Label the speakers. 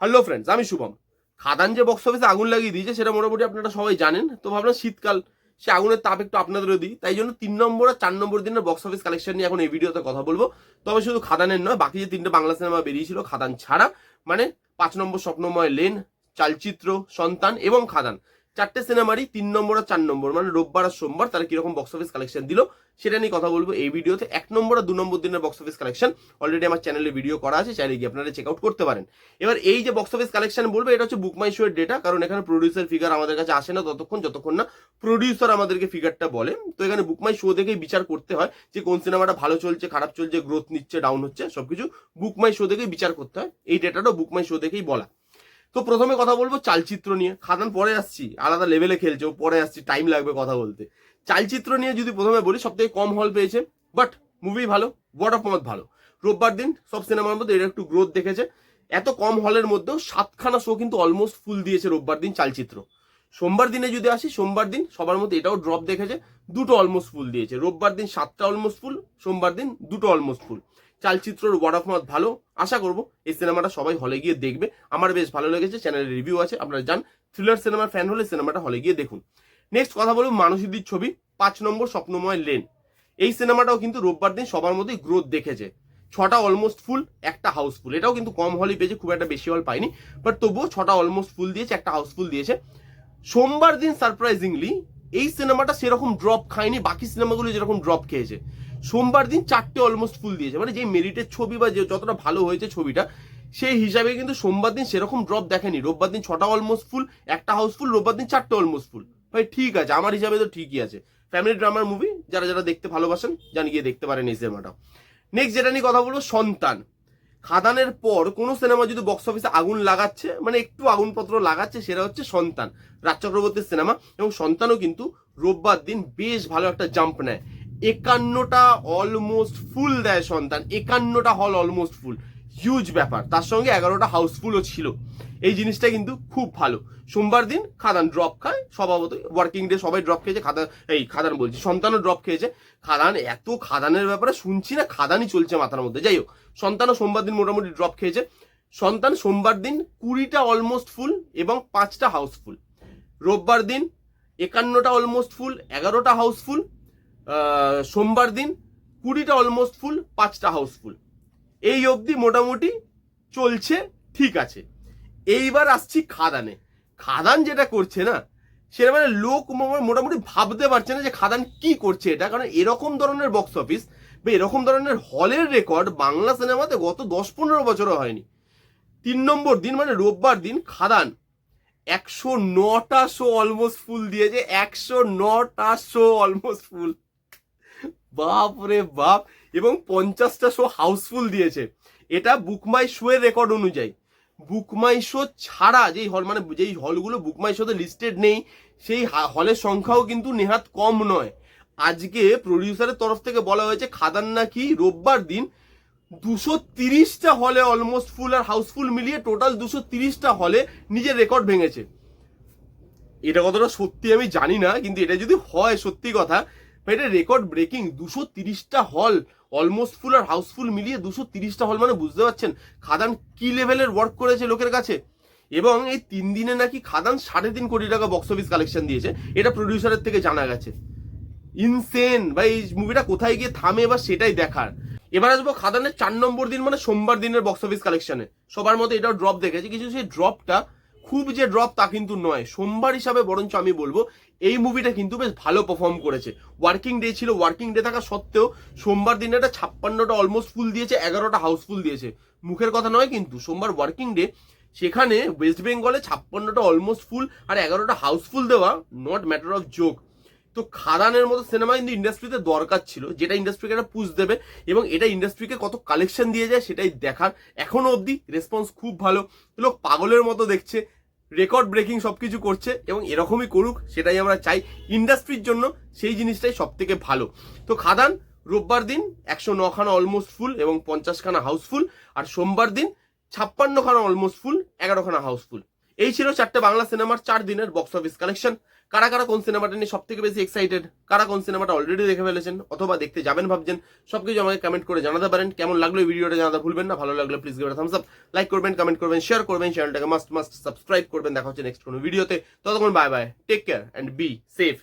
Speaker 1: Hello friends আমি শুভম। খাদান যে box অফিসে আগুন লাগিয়ে দিয়েছে, সেটা মোটামুটি আপনারা সবাই জানেন। তো ভাবলাম শীতকাল, সে আগুনের তাপ একটু আপনাদেরও দিই। তাই জন্য তিন নম্বর আর চার নম্বর দিনের বক্স অফিস কালেকশন নিয়ে এখন এই ভিডিওতে কথা বলব। তবে শুধু খাদানের নয়, বাকি যে তিনটে বাংলা সিনেমা বেরিয়েছিল, খাদান ছাড়া মানে পাঁচ নম্বর স্বপ্নময় লেন, চালচিত্র, সন্তান এবং খাদান। চারটে সিনেমারই তিন নম্বর আর চার নম্বর মানে রোববার আর সোমবার তারা কীরকম বক্স অফিস কালেকশন দিল, সেটা নিয়ে কথা বলব এই ভিডিওতে। এক নম্বর আর দু নম্বর দিনের বক্স অফিস কালেকশন অলরেডি আমার চ্যানেলে ভিডিও করা আছে, চাইলে গিয়ে আপনারা চেক আউট করতে পারেন। এবার এই যে বক্স অফিস কালেকশন বলব, এটা হচ্ছে বুক মাই শোয়ের ডেটা কারণ এখানে প্রডিউসার ফিগার আমাদের কাছে আসে না ততক্ষণ, যতক্ষণ না প্রডিউসার আমাদেরকে ফিগারটা বলে। তো এখানে বুক মাই শো দেখেই বিচার করতে হয় যে কোন সিনেমাটা ভালো চলছে, খারাপ চলছে গ্রোথ নিচ্ছে ডাউন হচ্ছে, সবকিছু বুক মাই শো দেখেই বিচার করতে হয়। এই ডেটাটাও বুক মাই শো দেখেই বলা। তো প্রথমে কথা বলব চালচিত্র নিয়ে। খাদান পরে আসছি, আলাদা লেভেলে খেলছে, ও পরে আসছি টাইম লাগবে কথা বলতে। চালচিত্র নিয়ে যদি প্রথমে বলি সব থেকে কম হল পেয়েছে বাট মুভি ভালো ওয়ার্ড অফ মাউথ ভালো। রোববার দিন সব সিনেমার মধ্যে এটা একটু গ্রোথ দেখেছে। এত কম হলের মধ্যেও সাতখানা শো কিন্তু অলমোস্ট ফুল দিয়েছে রোববার দিন চালচিত্র। সোমবার দিনে যদি আসি, সোমবার দিন সবার মধ্যে এটাও ড্রপ দেখেছে, দুটো অলমোস্ট ফুল দিয়েছে। রোববার দিন সাতটা অলমোস্ট ফুল সোমবার দিন দুটো অলমোস্ট ফুল চালচিত্রর ওয়ার্ড অফ মাউথ ভালো, আশা করব এই সিনেমাটা সবাই হলে গিয়ে দেখবে। আমার বেশ ভালো লেগেছে চ্যানেলের রিভিউ আছে, আপনারা যান। থ্রিলার সিনেমার ফ্যান হলে সিনেমাটা হলে গিয়ে দেখুন। নেক্সট কথা বলব, মানসীদির ছবি, পাঁচ নম্বর স্বপ্নময় লেন এই সিনেমাটাও কিন্তু রোববার দিন সবার মধ্যেই গ্রোথ দেখেছে। ছটা অলমোস্ট ফুল একটা হাউসফুল এটাও কিন্তু কম হলই পেয়েছে, খুব একটা বেশি হল পাইনি বাট তবুও ছটা অলমোস্ট ফুল দিয়েছে, একটা হাউসফুল দিয়েছে। সোমবার দিন সারপ্রাইজিংলি এই সিনেমাটা সেরকম ড্রপ খায়নি, বাকি সিনেমাগুলো যেরকম ড্রপ খেয়েছে। সোমবার দিন চারটে অলমোস্ট ফুল দিয়েছে। মানে যে মেরিটের ছবি বা যে যতটা ভালো হয়েছে ছবিটা, সেই হিসাবে কিন্তু সোমবার দিন সেরকম ড্রপ দেখেনি। রোববার দিন ছটা অলমোস্ট ফুল, একটা হাউসফুল রোববার দিন চারটে অলমোস্ট ফুল। ভাই, ঠিক আছে, আমার হিসাবে তো ঠিকই আছে। ফ্যামিলি ড্রামার মুভি যারা যারা দেখতে ভালোবাসেন, জানি গিয়ে দেখতে পারেন এই সিনেমাটা নেক্সট যেটা নিয়ে কথা বলব, সন্তান। খাদানের পর কোনো সিনেমা যদি বক্স অফিসে আগুন লাগাচ্ছে মানে একটু আগুনপত্র লাগাচ্ছে, সেটা হচ্ছে সন্তান, রাজ চক্রবর্তীর সিনেমা এবং সন্তানও কিন্তু রোববার দিন বেশ ভালো একটা জাম্প নেয়। একান্নটা অলমোস্ট ফুল দেয় সন্তান, একান্নটা হল অলমোস্ট ফুল হিউজ ব্যাপার। তার সঙ্গে এগারোটা হাউসফুলও ছিল। এই জিনিসটা কিন্তু খুব ভালো। সোমবার দিন খাদান ড্রপ খায় স্বভাবতই ওয়ার্কিং ডে সবাই ড্রপ খেয়েছে, খাদান, এই খাদান বলছি, সন্তানও ড্রপ খেয়েছে। খাদান, এত খাদানের ব্যাপারে শুনছি না, খাদানই চলছে মাথার মধ্যে। যাই হোক, সন্তানও সোমবার দিন মোটামুটি ড্রপ খেয়েছে। সন্তান সোমবার দিন কুড়িটা অলমোস্ট ফুল এবং পাঁচটা হাউসফুল রোববার দিন একান্নটা অলমোস্ট ফুল এগারোটা হাউসফুল সোমবার দিন কুড়িটা অলমোস্ট ফুল পাঁচটা হাউসফুল এই অবধি মোটামুটি চলছে, ঠিক আছে। এইবার আসছি খাদানে। খাদান যেটা করছে না, সেটা মানে লোক মোটামুটি ভাবতে পারছে না যে খাদান কি করছে এটা, কারণ এরকম ধরনের বক্স অফিস বা এরকম ধরনের হলের রেকর্ড বাংলা সিনেমাতে গত দশ পনেরো বছরও হয়নি। তিন নম্বর দিন মানে রোববার দিন খাদান একশো নটা শো অলমোস্ট ফুল দিয়েছে, একশো নটা শো অলমোস্ট ফুল বাপ রে বাপ। এবং পঞ্চাশটা শো হাউসফুল দিয়েছে। এটা বুকমাই শো এর রেকর্ড অনুযায়ী। বুকমাই শো ছাড়া যেই হল মানে যেই হলগুলো বুকমাই শোতে লিস্টেড নেই, সেই হলের সংখ্যাও কিন্তু নেহাত কম নয়। আজকে প্রডিউসারের তরফ থেকে বলা হয়েছে, খাদান নাকি রোববার দিন দুশো তিরিশটা হলে অলমোস্ট ফুল আর হাউসফুল মিলিয়ে টোটাল দুশো তিরিশটা হলে নিজের রেকর্ড ভেঙেছে। এটা কতটা সত্যি আমি জানি না, কিন্তু এটা যদি হয় সত্যি কথা এটা রেকর্ড ব্রেকিং দুশো তিরিশটা হল অলমোস্ট ফুল আর হাউসফুল মিলিয়ে দুশো তিরিশটা হল মানে বুঝতে পারছেন খাদান কি লেভেলের ওয়ার্ক করেছে লোকের কাছে? এবং এই তিন দিনে নাকি খাদান সাড়ে তিন কোটি টাকা বক্স অফিস কালেকশন দিয়েছে, এটা প্রডিউসারের থেকে জানা গেছে। ইনসেন বা এই মুভিটা কোথায় গিয়ে থামে এবার সেটাই দেখার। এবার আসব খাদানের চার নম্বর দিন মানে সোমবার দিনের বক্স অফিস কালেকশনে সবার মতো এটাও ড্রপ দেখেছি কিছু সেই ড্রপটা খুব যে ড্রপ তা কিন্তু নয়। সোমবার হিসাবে বরঞ্চ আমি বলব, এই মুভিটা কিন্তু বেশ ভালো পারফর্ম করেছে। ওয়ার্কিং ডে ছিল ওয়ার্কিং ডে থাকা সত্ত্বেও সোমবার দিনে একটা ছাপ্পান্নটা অলমোস্ট ফুল দিয়েছে, এগারোটা হাউসফুল দিয়েছে। মুখের কথা নয় কিন্তু, সোমবার ওয়ার্কিং ডে সেখানে ওয়েস্ট বেঙ্গলে ছাপ্পান্নটা অলমোস্ট ফুল আর এগারোটা হাউসফুল দেওয়া নট ম্যাটার অফ জোক তো খাদানের মতো সিনেমা কিন্তু ইন্ডাস্ট্রিতে দরকার ছিল, যেটা ইন্ডাস্ট্রিকে একটা পুশ দেবে এবং এটা ইন্ডাস্ট্রিকে কত কালেকশন দিয়ে যায় সেটাই দেখার। এখনও অবধি রেসপন্স খুব ভালো। লোক পাগলের মতো দেখছে রেকর্ড ব্রেকিং সব কিছু করছে এবং এরকমই করুক, সেটাই আমরা চাই। ইন্ডাস্ট্রির জন্য সেই জিনিসটাই সব থেকে ভালো। তো খাদান, রোববার দিন একশো নখানা অলমোস্ট ফুল এবং পঞ্চাশখানা হাউসফুল আর সোমবার দিন ছাপ্পান্নখানা অলমোস্ট ফুল এগারোখানা হাউসফুল এই ছিল চারটে বাংলা সিনেমার চার দিনের বক্স অফিস কালেকশন কারা কারা কোন সিনেমাটা নিয়ে সব থেকে বেশি এক্সাইটেড কারা কোন সিনেমাটা অলরেডি দেখে ফেলেছেন? অথবা দেখতে যাবেন ভাবছেন সব কিছু আমাকে কমেন্ট করে জানাতে পারেন। কেমন লাগল ভিডিওটা জানাতে ভুলবেন না, ভালো লাগলে please give thumbs up like করবেন কমেন্ট করবেন শেয়ার করবেন চ্যানেলটাকে মাস্ট মাস্ট সাবস্ক্রাইব করবেন। দেখা হচ্ছে নেক্সট কোনো ভিডিওতে ততক্ষণ bye bye take care and be safe